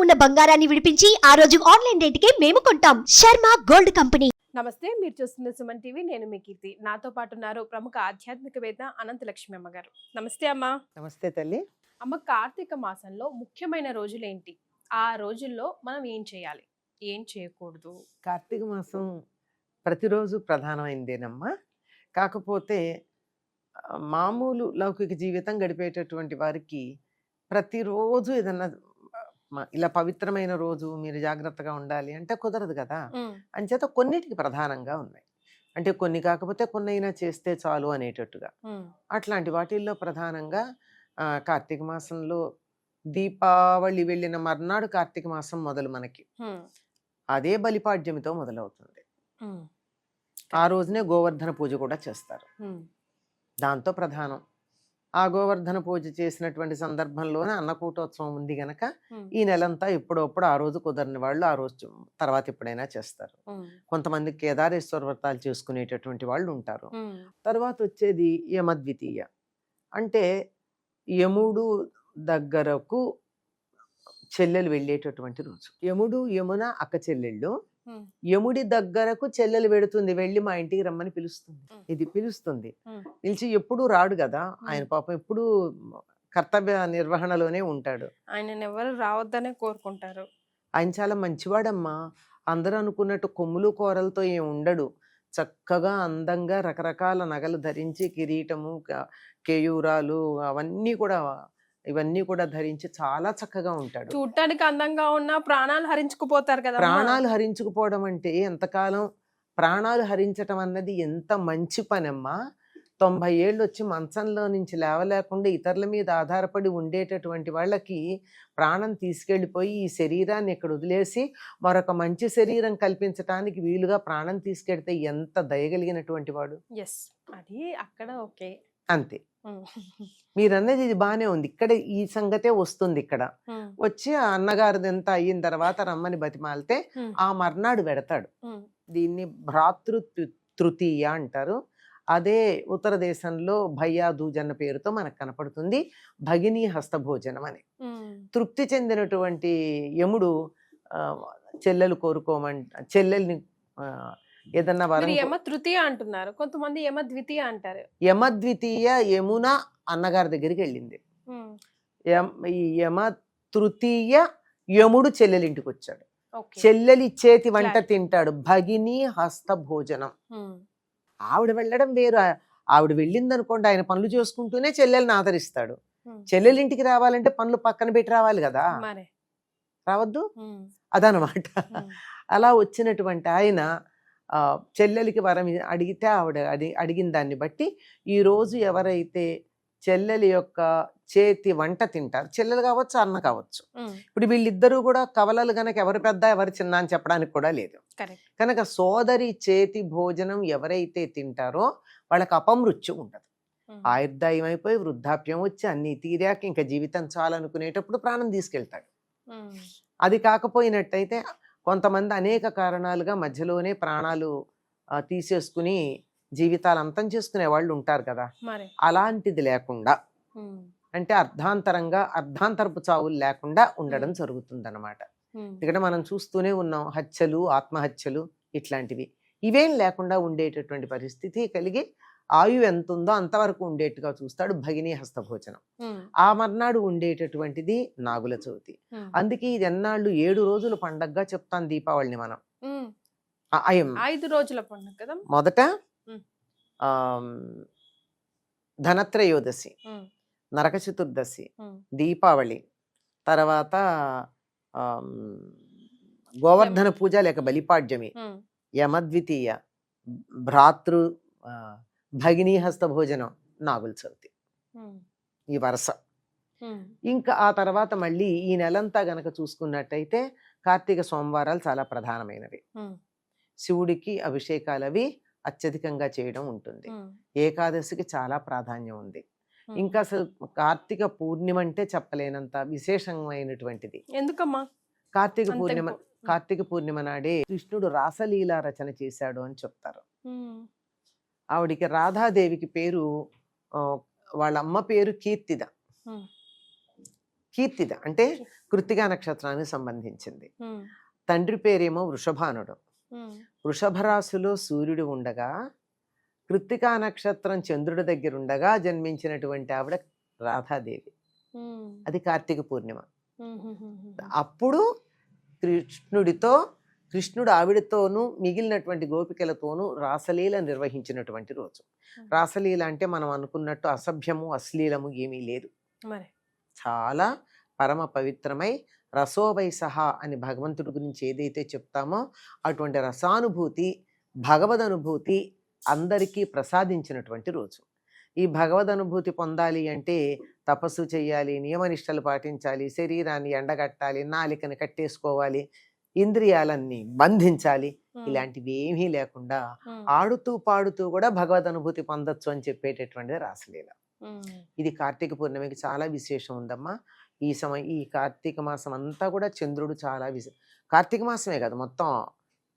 ఉన్న బంగారాన్ని విడిపించి ఆ రోజు ఆన్లైన్ రేటుకే మేము కొంటాం. Sharma gold company. నమస్తే మీరు చూస్తున్న సుమన్ టీవీ నేను మీ కీర్తి. నాతో పాటు ఉన్నారు ప్రముఖ ఆధ్యాత్మికవేత్త అనంత లక్ష్మి అమ్మ గారు. నమస్తే అమ్మా. నమస్తే తల్లి. అమ్మ కార్తీక మాసంలో ముఖ్యమైన రోజులు ఏంటి ఆ రోజుల్లో మనం ఏం చేయాలి? ఏం చేయకూడదు? కార్తీక మాసం ప్రతిరోజు ప్రధానమైందేనమ్మా. కాకపోతే మామూలు లౌకిక జీవితం గడిపేటటువంటి వారికి ప్రతిరోజు ఏదన్నా ఇలా పవిత్రమైన రోజు మీరు జాగ్రత్తగా ఉండాలి అంటే కుదరదు కదా. అంచేత కొన్నిటికి ప్రధానంగా ఉన్నాయి. అంటే కొన్ని కాకపోతే కొన్ని అయినా చేస్తే చాలు అనేటట్టుగా. అట్లాంటి వాటిల్లో ప్రధానంగా కార్తీక మాసంలో దీపావళి వెళ్ళిన మర్నాడు కార్తీక మాసం మొదలు మనకి. అదే బలిపాడ్యమితో మొదలవుతుంది. ఆ రోజునే గోవర్ధన పూజ కూడా చేస్తారు. దాంతో ప్రధానం. ఆ గోవర్ధన పూజ చేసినటువంటి సందర్భంలోనే అన్నకూటోత్సవం ఉంది గనక ఈ నెలంతా ఎప్పుడప్పుడు ఆ రోజు కుదరని వాళ్ళు ఆ రోజు తర్వాత ఎప్పుడైనా చేస్తారు. కొంతమంది కేదారేశ్వర వ్రతాలు చేసుకునేటటువంటి వాళ్ళు ఉంటారు. తర్వాత వచ్చేది యమద్వితీయ. అంటే యముడు దగ్గరకు చెల్లెలు వెళ్ళేటటువంటి రోజు. యముడు యమున అక్క చెల్లెళ్ళు యముడి దగ్గరకు చెల్లెలు వెడుతుంది వెళ్ళి మా ఇంటికి రమ్మని పిలుస్తుంది. ఇది పిలుస్తుంది. పిలిచి ఎప్పుడు రాడు కదా ఆయన పాపం ఎప్పుడు కర్తవ్య నిర్వహణలోనే ఉంటాడు. ఆయన ఎవరు రావద్దనే కోరుకుంటారు. ఆయన చాలా మంచివాడమ్మా. అందరూ అనుకున్నట్టు కొమ్ములు కూరలతో ఏం ఉండడు. చక్కగా అందంగా రకరకాల నగలు ధరించి కిరీటము కేయూరాలు అవన్నీ కూడా ఇవన్నీ కూడా ధరించి చాలా చక్కగా ఉంటాడు. చూడటానికి అందంగా ఉన్న ప్రాణాలు హరించుకుపోతారు కదా ప్రాణాలు హరించుకుపోవడం అంటే ఎంతకాలం? ప్రాణాలు హరించటం అన్నది ఎంత మంచి పనమ్మా? తొంభై ఏళ్ళు వచ్చి మంచంలో నుంచి లేవలేకుండా ఇతరుల మీద ఆధారపడి ఉండేటటువంటి వాళ్ళకి ప్రాణం తీసుకెళ్ళిపోయి ఈ శరీరాన్ని ఇక్కడ వదిలేసి మరొక మంచి శరీరం కల్పించటానికి వీలుగా ప్రాణం తీసుకెడితే ఎంత దయగలిగినటువంటి వాడు? ఎస్ అది అక్కడ ఓకే. అంతే. మీరన్నది ఇది బాగానే ఉంది. ఇక్కడ ఈ సంగతే వస్తుంది ఇక్కడ. వచ్చి ఆ అన్నగారిది ఎంత అయిన తర్వాత రమ్మని బతిమాలితే ఆ మర్నాడు పెడతాడు. దీన్ని భ్రాతృ తృతీయ అంటారు. అదే ఉత్తర దేశంలో భయ్యా దూజ్ అన్న పేరుతో మనకు కనపడుతుంది. భగినీ హస్తభోజనం అని. తృప్తి చెందినటువంటి యముడు చెల్లెలు కోరుకోమంట చెల్లెల్ని ఏదన్నా వరం యమ తృతీయ అంటున్నారు. కొంతమంది యమ ద్వితీయ అంటారు. యమద్వితీయ యమున అన్నగారి దగ్గరికి వెళ్ళింది. యమ యమ తృతీయ యముడు చెల్లెలింటికి వచ్చాడు. చెల్లెలి చేతి వంట. తింటాడు. భగిని హస్త భోజనం. ఆవిడ వెళ్ళడం వేరు. ఆవిడ వెళ్ళింది అనుకోండి ఆయన పనులు చేసుకుంటూనే చెల్లెల్ని ఆదరిస్తాడు. చెల్లెలింటికి రావాలంటే పనులు పక్కన పెట్టి రావాలి కదా? రావద్దు? అదనమాట. అలా వచ్చినటువంటి ఆయన చెల్లెలికి వరం అడిగితే ఆవిడ అడి అడిగిన దాన్ని బట్టి ఈ రోజు ఎవరైతే చెల్లెలి యొక్క చేతి వంట తింటారు చెల్లెలు కావచ్చు అన్న కావచ్చు ఇప్పుడు వీళ్ళిద్దరూ కూడా కవలలు గనక ఎవరు పెద్ద ఎవరు చిన్న అని చెప్పడానికి కూడా లేదు. కనుక సోదరి చేతి భోజనం ఎవరైతే తింటారో వాళ్ళకి అపమృత్యు ఉండదు. ఆయుర్దాయం అయిపోయి వృద్ధాప్యం వచ్చి అన్ని తీరాక ఇంకా జీవితం చాలనుకునేటప్పుడు ప్రాణం తీసుకెళ్తాడు. అది కాకపోయినట్టయితే కొంతమంది అనేక కారణాలుగా మధ్యలోనే ప్రాణాలు తీసేసుకుని జీవితాలు అంతం చేసుకునే వాళ్ళు ఉంటారు కదా. అలాంటిది లేకుండా అంటే అర్ధాంతరంగా అర్ధాంతరపు చావులు లేకుండా ఉండడం జరుగుతుందన్నమాట. ఉమ్, ఇక్కడ మనం చూస్తూనే ఉన్నాం హత్యలు ఆత్మహత్యలు ఇట్లాంటివి. ఇవేం లేకుండా ఉండేటటువంటి పరిస్థితి కలిగి ఆయువు ఎంత ఉందో అంతవరకు ఉండేట్టుగా చూస్తాడు భగిని హస్తభోజనం. ఆ మర్నాడు ఉండేటటువంటిది నాగుల చవితి. అందుకే ఇది ఎన్నాళ్ళు ఏడు రోజులు పండగగా చెప్తాం దీపావళిని మనం. ఐదు రోజుల పండుగ కదా? మొదట ధనత్రయోదశి నరక చతుర్దశి దీపావళి తర్వాత గోవర్ధన పూజ లేక బలిపాడ్యమి యమద్వితీయ భ్రాతృ భగినీ హస్త భోజనం నాగుల చవితి. ఉమ్, ఈ వరుస. ఇంకా ఆ తర్వాత మళ్ళీ ఈ నెలంతా గనక చూసుకున్నట్టయితే కార్తీక సోమవారాలు చాలా ప్రధానమైనవి. శివుడికి అభిషేకాలు అవి అత్యధికంగా చేయడం ఉంటుంది. ఏకాదశికి చాలా ప్రాధాన్యం ఉంది. ఇంకా అసలు కార్తీక పూర్ణిమ అంటే చెప్పలేనంత విశేషమైనటువంటిది. ఎందుకమ్మా? కార్తీక పూర్ణిమ కార్తీక పూర్ణిమ నాడే కృష్ణుడు రాసలీల రచన చేశాడు అని చెప్తారు. ఆవిడికి రాధాదేవికి పేరు వాళ్ళ అమ్మ పేరు కీర్తిద. కీర్తిద అంటే కృత్తికా నక్షత్రానికి సంబంధించింది. తండ్రి పేరేమో వృషభానుడు. ఉమ్, వృషభ రాశిలో సూర్యుడు ఉండగా కృత్తికా నక్షత్రం చంద్రుడి దగ్గర ఉండగా జన్మించినటువంటి ఆవిడ రాధాదేవి. అది కార్తీక పూర్ణిమ. అప్పుడు కృష్ణుడితో కృష్ణుడు ఆవిడతోనూ మిగిలినటువంటి గోపికలతోనూ రాసలీల నిర్వహించినటువంటి రోజు. రాసలీల అంటే మనం అనుకున్నట్టు అసభ్యము అశ్లీలము ఏమీ లేదు. మరి. చాలా పరమ పవిత్రమై రసోవై సహా అని భగవంతుడి గురించి ఏదైతే చెప్తామో అటువంటి రసానుభూతి భగవద్ అనుభూతి అందరికీ ప్రసాదించినటువంటి రోజు. ఈ భగవద్ అనుభూతి పొందాలి అంటే తపస్సు చేయాలి నియమనిష్టలు పాటించాలి శరీరాన్ని ఎండగట్టాలి నాలికని కట్టేసుకోవాలి ఇంద్రియాలన్నీ బంధించాలి. ఇలాంటివి ఏమీ లేకుండా ఆడుతూ పాడుతూ కూడా భగవద్ అనుభూతి పొందొచ్చు అని చెప్పేటటువంటిది రాసలీల. ఇది కార్తీక పూర్ణిమకి చాలా విశేషం ఉందమ్మా. ఈ సమయం ఈ కార్తీక మాసం అంతా కూడా చంద్రుడు చాలా విశే కార్తీక మాసమే కాదు మొత్తం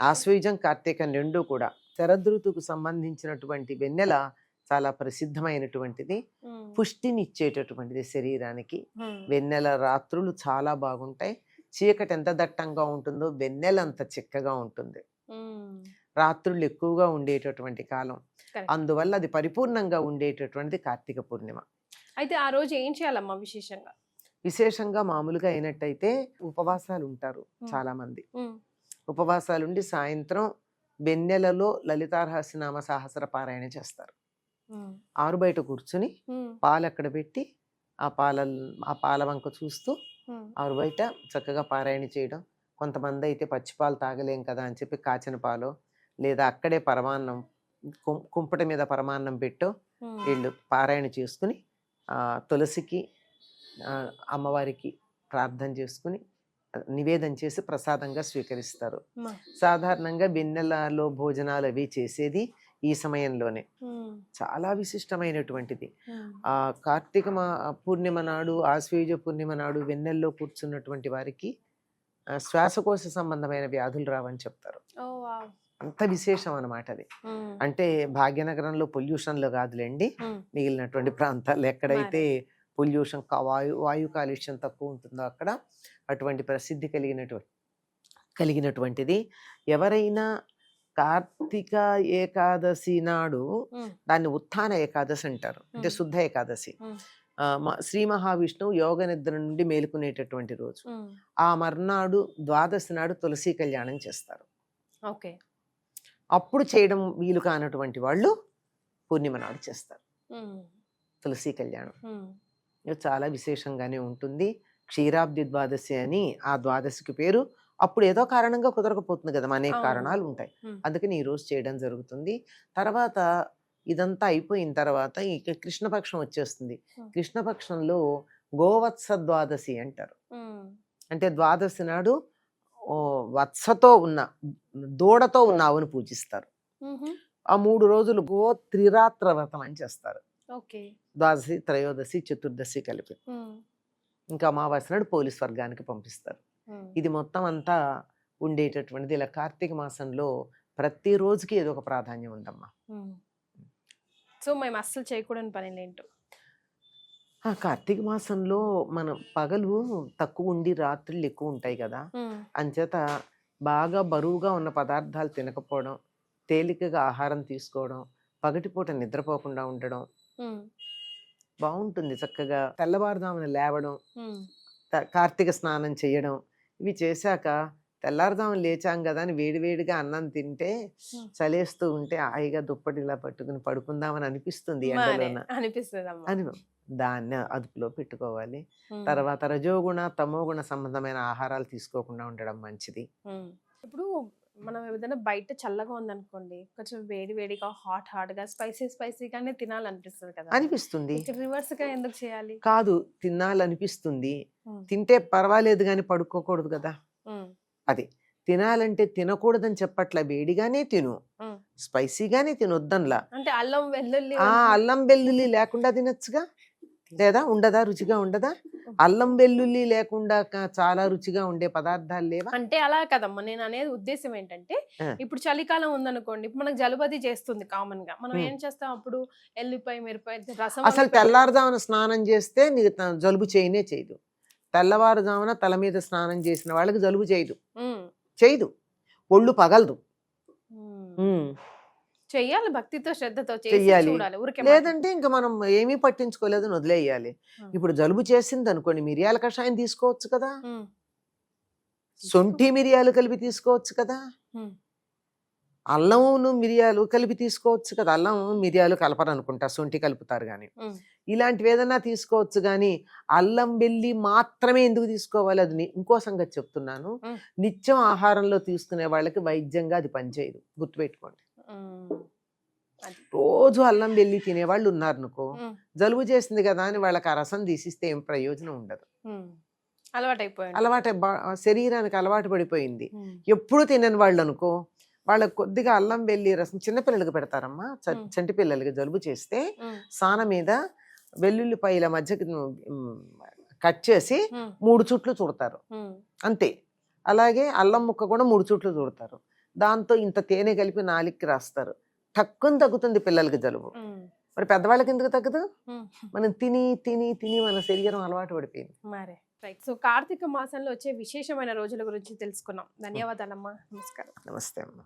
ఆశ్వయుజం కార్తీకం రెండు కూడా శరదృతుకు సంబంధించినటువంటి వెన్నెల చాలా ప్రసిద్ధమైనటువంటిది. ఉమ్, పుష్టిని ఇచ్చేటటువంటిది శరీరానికి వెన్నెల రాత్రులు చాలా బాగుంటాయి. చీకటి ఎంత దట్టంగా ఉంటుందో వెన్నెల అంత చిక్కగా ఉంటుంది. రాత్రులు ఎక్కువగా ఉండేటటువంటి కాలం. అందువల్ల అది పరిపూర్ణంగా ఉండేటటువంటిది కార్తీక పూర్ణిమ. అయితే ఆ రోజు ఏం చేయాలమ్మా విశేషంగా? విశేషంగా మామూలుగా అయినట్టయితే ఉపవాసాలు ఉంటారు. చాలా మంది ఉపవాసాలు ఉండి సాయంత్రం వెన్నెలలో లలితారహస్యనామ సహస్ర పారాయణ చేస్తారు. ఆరు బయట కూర్చుని పాలు అక్కడ పెట్టి ఆ పాల ఆ పాల వంక చూస్తూ ఆరు బయట చక్కగా పారాయణ చేయడం. కొంతమంది అయితే పచ్చిపాలు తాగలేం కదా అని చెప్పి కాచిన పాలు లేదా అక్కడే పరమాన్నం కుం- కుంపటి మీద పరమాన్నం పెట్టో వీళ్ళు పారాయణ చేసుకుని ఆ, తులసికి అమ్మవారికి ప్రార్థన చేసుకుని నివేదన చేసి ప్రసాదంగా స్వీకరిస్తారు. సాధారణంగా వెన్నెలలో భోజనాలు అవి చేసేది ఈ సమయంలోనే. చాలా విశిష్టమైనటువంటిది. ఆ కార్తీక మా పూర్ణిమ నాడు ఆశ్వేజ పూర్ణిమ నాడు వెన్నెల్లో కూర్చున్నటువంటి వారికి శ్వాసకోశ సంబంధమైన వ్యాధులు రావని చెప్తారు. అంత విశేషం అన్నమాట అది అంటే భాగ్యనగరంలో పొల్యూషన్లో కాదులేండి. మిగిలినటువంటి ప్రాంతాలు ఎక్కడైతే పొల్యూషన్ వాయు వాయు కాలుష్యం తక్కువ ఉంటుందో అక్కడ అటువంటి ప్రసిద్ధి కలిగినటువంటి కలిగినటువంటిది. ఎవరైనా కార్తీక ఏకాదశి నాడు దాన్ని ఉత్థాన ఏకాదశి అంటారు. అంటే. శుద్ధ ఏకాదశి. శ్రీ మహావిష్ణువు యోగ నిద్ర నుండి మేలుకునేటటువంటి రోజు. ఆ మర్నాడు ద్వాదశి నాడు తులసి కళ్యాణం చేస్తారు. ఓకే. అప్పుడు చేయడం వీలు కానటువంటి వాళ్ళు పూర్ణిమ నాడు చేస్తారు. తులసి కళ్యాణం. చాలా విశేషంగానే ఉంటుంది. క్షీరాబ్ది ద్వాదశి అని ఆ ద్వాదశికి పేరు. అప్పుడు ఏదో కారణంగా కుదరకపోతుంది కదా! అనేక. కారణాలు ఉంటాయి. అందుకని ఈ రోజు చేయడం జరుగుతుంది. తర్వాత ఇదంతా అయిపోయిన తర్వాత ఇక కృష్ణపక్షం వచ్చేస్తుంది. కృష్ణపక్షంలో గోవత్స ద్వాదశి అంటారు. అంటే ద్వాదశి నాడు వత్సతో ఉన్న దూడతో ఉన్న ఆవును పూజిస్తారు. ఆ మూడు రోజులు గో త్రిరాత్ర వ్రతం అని చేస్తారు. ఓకే. ద్వాదశి త్రయోదశి చతుర్దశి కలిపి. ఇంకా అమావాస్య నాడు పోలీస్ వర్గానికి పంపిస్తారు. ఇది మొత్తం అంతా ఉండేటటువంటిది. ఇలా కార్తీక మాసంలో ప్రతి రోజుకి ఏదో ఒక ప్రాధాన్యం ఉందమ్మా. సో మేము అస్సలు చేయకూడని పని ఏంటో ఆ కార్తీక మాసంలో మన పగలు తక్కువ ఉండి రాత్రులు ఎక్కువ ఉంటాయి కదా. అంచేత బాగా బరువుగా ఉన్న పదార్థాలు తినకపోవడం తేలికగా ఆహారం తీసుకోవడం పగటిపూట నిద్రపోకుండా ఉండడం బాగుంటుంది చక్కగా. తెల్లవారుదామున లేవడం కార్తీక స్నానం చేయడం ఇవి చేశాక తెల్లారుదాము లేచాం కదా అని వేడివేడిగా అన్నం తింటే. చలేస్తూ ఉంటే హాయిగా దుప్పటి ఇలా పట్టుకుని పడుకుందామని అనిపిస్తుంది ఎండలోన. అని దాన్ని అదుపులో పెట్టుకోవాలి. తర్వాత రజోగుణ తమోగుణ సంబంధమైన ఆహారాలు తీసుకోకుండా ఉండడం మంచిది. ఇప్పుడు మనం ఏదైనా బయట చల్లగా ఉందనుకోండి కొంచెం వేడి వేడిగా హాట్ హాట్గా స్పైసీ స్పైసీగానే తినాలనిపిస్తుంది కదా. అనిపిస్తుంది. రివర్స్గా ఎందుకు చేయాలి? కాదు తినాలనిపిస్తుంది. తింటే పర్వాలేదు కానీ పడుకోకూడదు కదా. అది. తినాలంటే తినకూడదని చెప్పట్ల వేడిగానే తిను. స్పైసీగానే తినొద్దన్లా. అంటే అల్లం వెల్లుల్లి ఆ అల్లం వెల్లుల్లి లేకుండా తినొచ్చుగా. లేదా ఉండదా? రుచిగా ఉండదా? అల్లం వెల్లుల్లి లేకుండా చాలా రుచిగా ఉండే పదార్థాలు లేవా? అంటే అలా కదమ్మా. నేను అనేది ఉద్దేశం ఏంటంటే. ఇప్పుడు చలికాలం ఉందనుకోండి ఇప్పుడు మనకు జలుబది చేస్తుంది కామన్గా మనం. ఏం చేస్తాం అప్పుడు? ఎల్లిపాయ మిరపాయ రసం అసలు తెల్లారుదామన స్నానం చేస్తే నీకు జలుబు చేయనే చేయదు. తెల్లవారుజామున తల మీద స్నానం చేసిన వాళ్ళకి జలుబు చేయదు. చేయదు. ఒళ్ళు పగలదు. చెయ్యాలి భక్తితో శ్రద్ధతో చెయ్యాలి. లేదంటే ఇంకా మనం ఏమీ పట్టించుకోలేదు వదిలేయాలి. ఇప్పుడు జలుబు చేసింది అనుకోండి మిరియాల కషాయం తీసుకోవచ్చు కదా? సొంఠి మిరియాలు కలిపి తీసుకోవచ్చు కదా? అల్లమును మిరియాలు కలిపి తీసుకోవచ్చు కదా? అల్లం మిరియాలు కలపరు అనుకుంటా సొంఠి కలుపుతారు కానీ. ఇలాంటివి ఏదైనా తీసుకోవచ్చు కానీ అల్లం వెల్లి మాత్రమే ఎందుకు తీసుకోవాలి? అది ఇంకో సంగతి చెప్తున్నాను. నిత్యం ఆహారంలో తీసుకునే వాళ్ళకి వైద్యంగా అది పనిచేయదు. గుర్తుపెట్టుకోండి. రోజు అల్లం వెల్లి తినేవాళ్ళు ఉన్నారు అనుకో జలుబు చేసింది కదా అని వాళ్ళకి ఆ రసం తీసిస్తే ఏం ప్రయోజనం ఉండదు. అలవాటైపోయింది అలవాటు శరీరానికి అలవాటు పడిపోయింది. ఎప్పుడు తినని వాళ్ళు అనుకో వాళ్ళకి కొద్దిగా అల్లం వెల్లి రసం చిన్నపిల్లలకి పెడతారమ్మా. చంటి పిల్లలకి జలుబు చేస్తే సాన మీద వెల్లుల్లిపాయల మధ్యకి మ్, కట్ చేసి మూడు చుట్లు చుడతారు. అంతే. అలాగే అల్లం ముక్క కూడా మూడు చుట్లు చుడతారు. దాంతో ఇంత తేనె కలిపి నాలిక్కి రాస్తారు. తక్కువ తగ్గుతుంది పిల్లలకి జలుబు. మరి పెద్దవాళ్ళకి ఎందుకు తగ్గదు. మనం తిని తిని తిని మన శరీరం అలవాటు పడిపోయింది. మరే. రైట్. సో కార్తీక మాసంలో వచ్చే విశేషమైన రోజుల గురించి తెలుసుకున్నాం. ధన్యవాదాలమ్మా. నమస్కారం. నమస్తే అమ్మా.